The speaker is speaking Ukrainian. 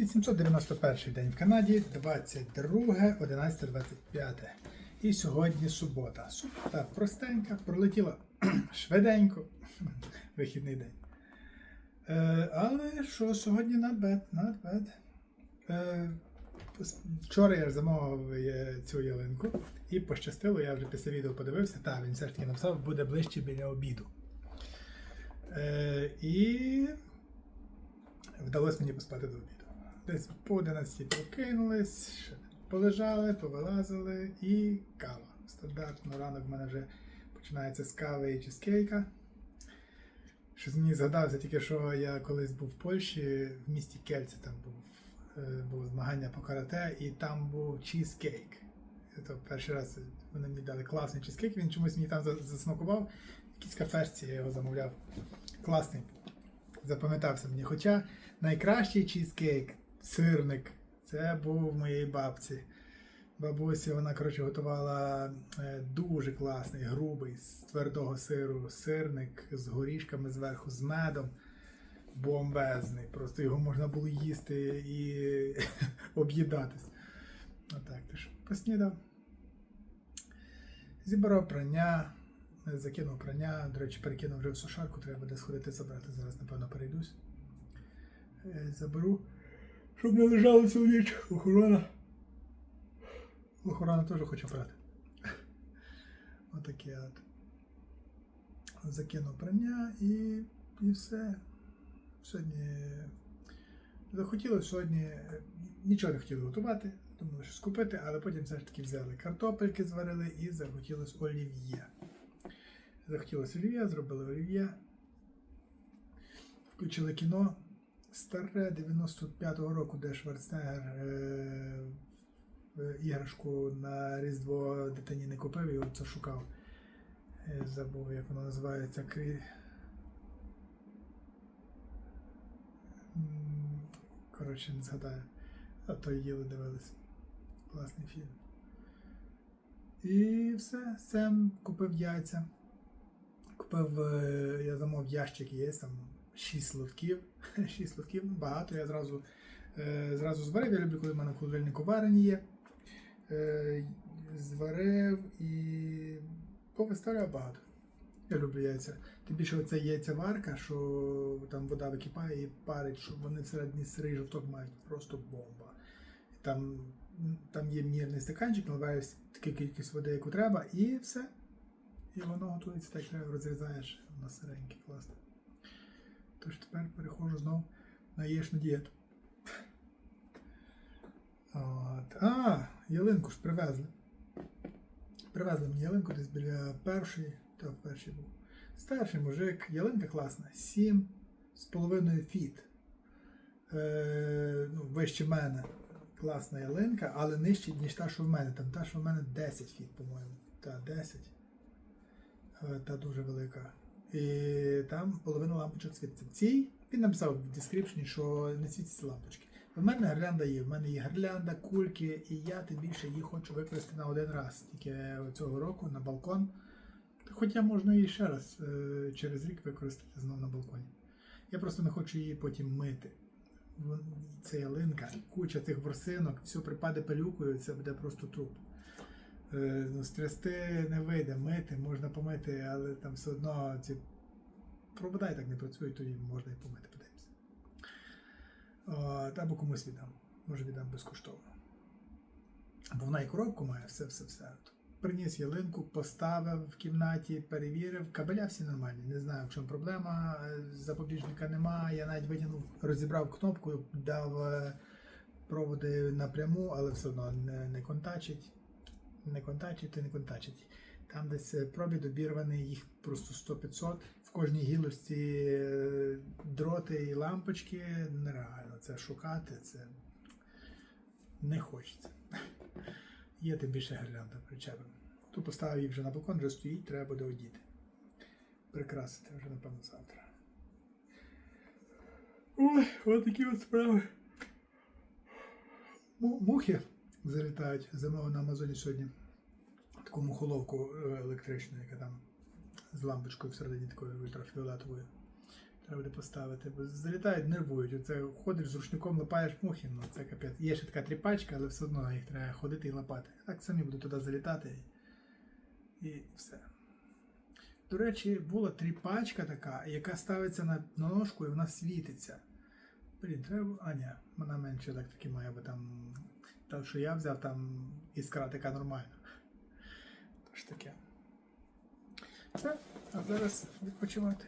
891 день в Канаді, 22, 11, 25. І сьогодні субота. Субота простенька, пролетіла швиденько. Вихідний день. Е, але що сьогодні на бед, на бед. Е, вчора я замовив е, цю ялинку і пощастило, я вже після відео подивився, та він все ж таки написав, буде ближче біля обіду. Е, і вдалося мені поспати до обіду. Десь по 11 прокинулись, полежали, повилазили і кава. Стандартно ранок в мене вже починається з кави і чизкейка. Щось мені згадався тільки, що я колись був в Польщі, в місті Кельце, там був, е, було змагання по карате, і там був чізкейк. І То перший раз вони мені дали класний чизкейк, він чомусь мені там засмакував. В якійсь кафешці я його замовляв. Класний. Запам'ятався мені. Хоча найкращий чізкейк, сирник, це був в моєї бабці. Бабусі, вона, коротше, готувала е, дуже класний, грубий, з твердого сиру сирник з горішками зверху, з медом. Бомбезний. Просто його можна було їсти і об'їдатись. Отак, ти ж поснідав. Зібрав прання, закинув прання. До речі, перекинув вже в сушарку, треба буде сходити забрати. Зараз, напевно, перейдусь. Е, Заберу, щоб не лежало цілу ніч охорона. Охорона теж хоче брати. Отаке от. Закинув прання і, і все. Сьогодні захотілося сьогодні е, нічого не хотіли готувати, думали щось купити, але потім все ж таки взяли картопельки, зварили і захотілося олів'є. Захотілося олів'є, зробили олів'є. Включили кіно старе 95-го року, де Шварценеггер е, е, іграшку на Різдво дитині не купив і оце шукав. Е, Забув, як воно називається. Крі... Коротше, не згадаю. А то їли дивились. Класний фільм. І все. Сем купив яйця. Купив, е, я замов ящик є, там 6 лотків. 6 лотків, ну, багато. Я зразу, е, зразу зварив. Я люблю, коли в мене в холодильнику варені є. Е, зварив і повиставляв багато. Я люблю яйця. Тим більше оця яйця-варка, що там вода википає і парить, що вони всередині сирий жовток мають просто бомба. Там, там є мірний стаканчик, наливаєш таку кількість води, яку треба, і все. І воно готується так, розрізаєш на сиреньке, класно. Тож тепер переходжу знову на яєчну дієту. От. А, ялинку ж привезли. Привезли мені ялинку десь біля першої, та в першій був. Старший мужик, ялинка класна, 7 з половиною фіт. Е, ну, вище мене. Класна ялинка, але нижче, ніж та, що в мене. Там та, що в мене 10 фіт, по-моєму. Та 10. Е, Та дуже велика. І там половина лампочок світиться. Цій він написав в дескріпшені, що не світяться лампочки. В мене гірлянда є. В мене є гірлянда, кульки, і я тим більше їх хочу використати на один раз. Тільки цього року на балкон. Хоча можна її ще раз е, через рік використати знову на балконі. Я просто не хочу її потім мити. Це ялинка, куча цих ворсинок, все припаде пилюкою, це буде просто труп. Е, ну, стрясти не вийде, мити, можна помити, але там все одно ці провода так не працюють, то її можна і помити, подивимося. От, або комусь віддам. Може віддам безкоштовно. Бо вона і коробку має, все-все-все. Приніс ялинку, поставив в кімнаті, перевірив. Кабеля всі нормальні. Не знаю, в чому проблема. е, Запобіжника нема. Я навіть витягнув, розібрав кнопку, дав е, проводи напряму, але все одно не, не контачить. Не контачить, не контачить. Там десь е, пробід обірваний, їх просто 100-500. В кожній гілочці е, дроти і лампочки. Нереально це шукати, це не хочеться. Є тим більше гірлянда причепом. Тут поставив її вже на балкон, вже стоїть, треба буде одіти. Прикрасити вже, напевно, завтра. Ой, от такі от справи. Мухи залітають. Замовив на Амазоні сьогодні таку мухоловку е, електричну, яка там з лампочкою всередині такою ультрафіолетовою. Треба буде поставити, бо залітають, нервують. Оце ходиш з рушником, лапаєш мухи, ну це капець. Є ще така тріпачка, але все одно їх треба ходити і лапати. Так самі буду туди залітати і, і все. До речі, була тріпачка така, яка ставиться на ножку і вона світиться. Блін, треба. А, ні, вона менше так таки має, бо там. Та, що я взяв, там іскра така нормальна. Тож таке. Все, а зараз відпочивати.